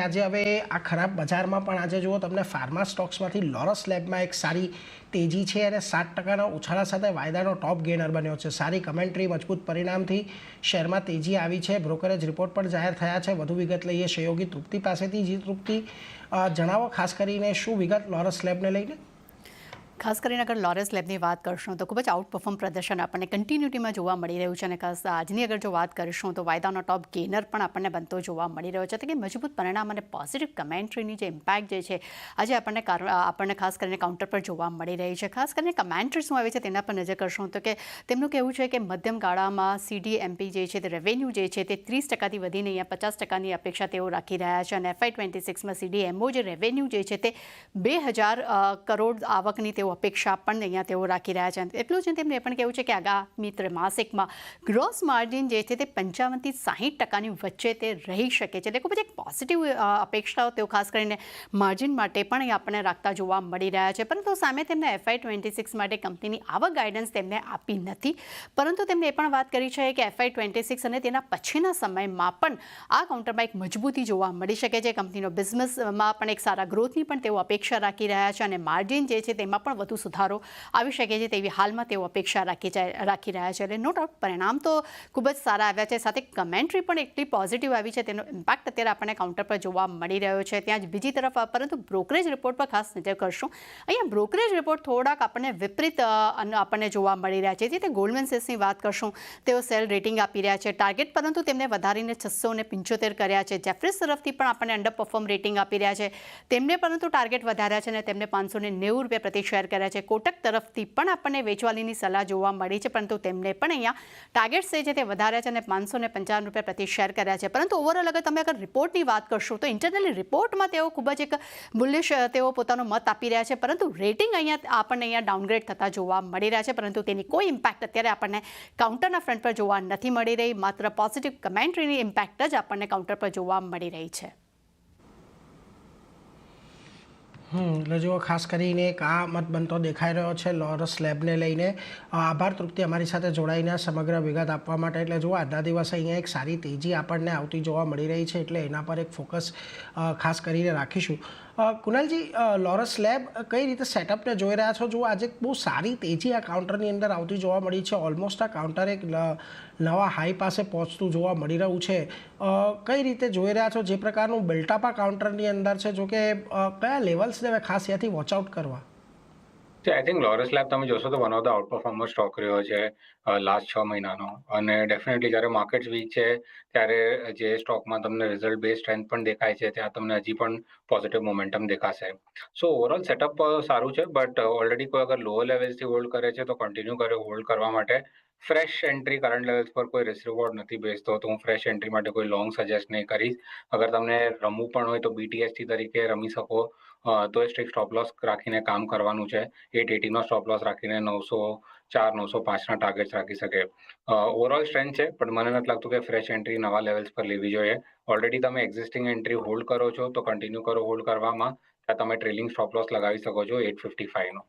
આજે હવે આ ખરાબ બજારમાં પણ આજે જુઓ તમને ફાર્મા સ્ટોક્સમાંથી લોરસ લેબમાં એક સારી તેજી છે અને સાત ટકાના ઉછાળા સાથે વાયદાનો ટોપ ગેનર બન્યો છે. સારી કમેન્ટ્રી, મજબૂત પરિણામથી શેરમાં તેજી આવી છે. બ્રોકરેજ રિપોર્ટ પણ જાહેર થયા છે. વધુ વિગત લઈએ. સહયોગી તૃપ્તિ પાસેથી જી તૃપ્તિ જણાવો ખાસ કરીને શું વિગત લોરસ લેબને લઈને? ખાસ કરીને અગર લોરેન્સ લેબની વાત કરશું તો ખૂબ જ આઉટ પરફોર્મ પ્રદર્શન આપણને કન્ટિન્યુટીમાં જોવા મળી રહ્યું છે અને ખાસ આજની અગર જો વાત કરીશું તો વાયદાનો ટોપ ગેનર પણ આપણને બનતો જોવા મળી રહ્યો છે. એટલે કે મજબૂત પરિણામ અને પોઝિટિવ કમેન્ટ્રીની જે ઇમ્પેક્ટ જે છે, આજે આપણને આપણને ખાસ કરીને કાઉન્ટર પર જોવા મળી રહી છે. ખાસ કરીને કમેન્ટ્રી શું આવે છે તેના પર નજર કરશું તો કે તેમનું કહેવું છે કે મધ્યમ ગાળામાં સીડીએમપી જે છે તે રેવન્યુ જે છે તે ત્રીસ ટકાથી વધીને અહીંયા પચાસ ટકાની અપેક્ષા તેઓ રાખી રહ્યા છે અને એફઆઈ ટ્વેન્ટી સિક્સમાં સીડીએમઓ જે રેવન્યુ જે છે તે બે હજાર કરોડ આવકની તેઓ અપેક્ષા પણ અહીંયા તેઓ રાખી રહ્યા છે. એટલું જ તેમને પણ કહેવું છે કે આગામી ત્રિમાસિકમાં ગ્રોસ માર્જિન જે છે તે પંચાવનથી સાહીઠ ટકાની વચ્ચે તે રહી શકે છે. એટલે ખૂબ જ એક પોઝિટિવ અપેક્ષાઓ તેઓ ખાસ કરીને માર્જિન માટે પણ આપણને રાખતા જોવા મળી રહ્યા છે. પરંતુ સામે તેમને એફઆઈ ટ્વેન્ટી સિક્સ માટે કંપનીની આવક ગાઈડન્સ તેમને આપી નથી. પરંતુ તેમણે એ પણ વાત કરી છે કે એફઆઈ ટ્વેન્ટી સિક્સ અને તેના પછીના સમયમાં પણ આ કાઉન્ટરમાં એક મજબૂતી જોવા મળી શકે છે. કંપનીનો બિઝનેસમાં પણ એક સારા ગ્રોથની પણ તેઓ અપેક્ષા રાખી રહ્યા છે અને માર્જિન જે છે તેમાં પણ વધુ સુધારો આવી શકે છે તેવી હાલમાં તેઓ અપેક્ષા રાખી જાય રાખી રહ્યા છે. એટલે નો ડાઉટ પરિણામ તો ખૂબ જ સારા આવ્યા છે. સાથે કમેન્ટ્રી પણ એટલી પોઝિટિવ આવી છે. તેનો ઇમ્પેક્ટ અત્યારે આપણને કાઉન્ટર પર જોવા મળી રહ્યો છે. ત્યાં જ બીજી તરફ પરંતુ બ્રોકરેજ રિપોર્ટ પર ખાસ નજર કરશું. અહીંયા બ્રોકરેજ રિપોર્ટ થોડાક આપણને વિપરીત આપણને જોવા મળી રહ્યા છે. જે તે ગોલ્ડમેન સેસની વાત કરશું, તેઓ સેલ રેટિંગ આપી રહ્યા છે. ટાર્ગેટ પરંતુ તેમને વધારીને છસો પંચોતેર કર્યા છે. જેફ્રીસ તરફથી પણ આપણને અંડર પરફોર્મ રેટિંગ આપી રહ્યા છે. તેમને પરંતુ ટાર્ગેટ વધાર્યા છે અને તેમને પાંચસો નેવું રૂપિયા પ્રતિ શેર કર્યા છે. કોટક તરફથી પણ આપણને વેચવાલીની સલાહ જોવા મળી છે, પરંતુ તેમને પણ અહીંયા ટાર્ગેટ્સ જે તે વધાર્યા છે અને પાંચસો ને પંચાવન રૂપિયા પ્રતિ શેર કર્યા છે. પરંતુ ઓવરઓલ અગર તમે અગર રિપોર્ટની વાત કરશો, તો ઇન્ટરનલી રિપોર્ટમાં તેઓ ખૂબ જ એક બુલિશ તેઓ પોતાનો મત આપી રહ્યા છે, પરંતુ રેટિંગ અહીંયા આપણને અહીંયા ડાઉનગ્રેડ થતા જોવા મળી રહ્યા છે, પરંતુ તેની કોઈ ઇમ્પેક્ટ અત્યારે આપણને કાઉન્ટરના ફ્રન્ટ પર જોવા નથી મળી રહી. માત્ર પોઝિટિવ કમેન્ટ્રીની ઇમ્પેક્ટ જ આપણને કાઉન્ટર પર જોવા મળી રહી છે. એટલે જુઓ, ખાસ કરીને એક આ મત બનતો દેખાઈ રહ્યો છે લોરસ લેબને લઈને. આભાર, તૃપ્તિ અમારી સાથે જોડાઈને સમગ્ર વિગત આપવા માટે. એટલે જુઓ, આજના દિવસે અહીંયા એક સારી તેજી આપણને આવતી જોવા મળી રહી છે. એટલે એના પર એક ફોકસ ખાસ કરીને રાખીશું. કુનાલજી લોરસ લેબ કઈ રીતે સેટઅપને જોઈ રહ્યા છો? જો આજે બહુ સારી તેજી આ કાઉન્ટરની અંદર આવતી જોવા મળી છે. ઓલમોસ્ટ આ કાઉન્ટર એક નવા હાઈ પાસે પહોંચતું જોવા મળી રહ્યું છે. કઈ રીતે જોઈ રહ્યા છો? જે પ્રકારનું બિલ્ટઅપ આ કાઉન્ટરની અંદર છે જો કે કયા લેવલ્સને હવે ખાસ ત્યાંથી વોચ આઉટ કરવા? આઈ થિંક લોરસ લેબ તમે જોશો તો one of the outperformer stock રહ્યો છે લાસ્ટ છ મહિનાનો. અને ડેફિનેટલી જ્યારે માર્કેટ વીક છે, ત્યારે જે સ્ટોકમાં તમને રિઝલ્ટ બેઝ સ્ટ્રેન્થ પણ દેખાય છે, ત્યાં તમને હજી પણ પોઝિટિવ મોમેન્ટમ દેખાશે. સો ઓવરઓલ સેટઅપ સારું છે બટ ઓલરેડી કોઈ અગર લોઅર લેવલથી હોલ્ડ કરે છે, તો કન્ટિન્યુ કરે હોલ્ડ કરવા માટે ફ્રેશ એન્ટ્રી કરંટ લેવલ્સ પર કોઈ રિસ્ક રિવોર્ડ નથી બેસતો, તો હું ફ્રેશ એન્ટ્રી માટે કોઈ લોંગ સજેસ્ટ નહીં કરીશ. અગર તમને રમવું પણ હોય તો બીટીએસટી તરીકે રમી શકો. તો એ સ્ટ્રિક સ્ટોપ લોસ રાખીને કામ કરવાનું છે. એટ એટીનો સ્ટોપ લોસ રાખીને નવસો ચાર, નવસો પાંચના ટાર્ગેટ્સ રાખી શકે. ઓવરઓલ સ્ટ્રેન્થ છે, પણ મને નથી લાગતું કે ફ્રેશ એન્ટ્રી નવા લેવલ્સ પર લેવી જોઈએ. ઓલરેડી તમે એક્ઝિસ્ટિંગ એન્ટ્રી હોલ્ડ કરો છો, તો કન્ટિન્યુ કરો હોલ્ડ કરવામાં. ત્યાં તમે ટ્રેલિંગ સ્ટોપ લોસ લગાવી શકો છો એટ ફિફ્ટી ફાઈવનો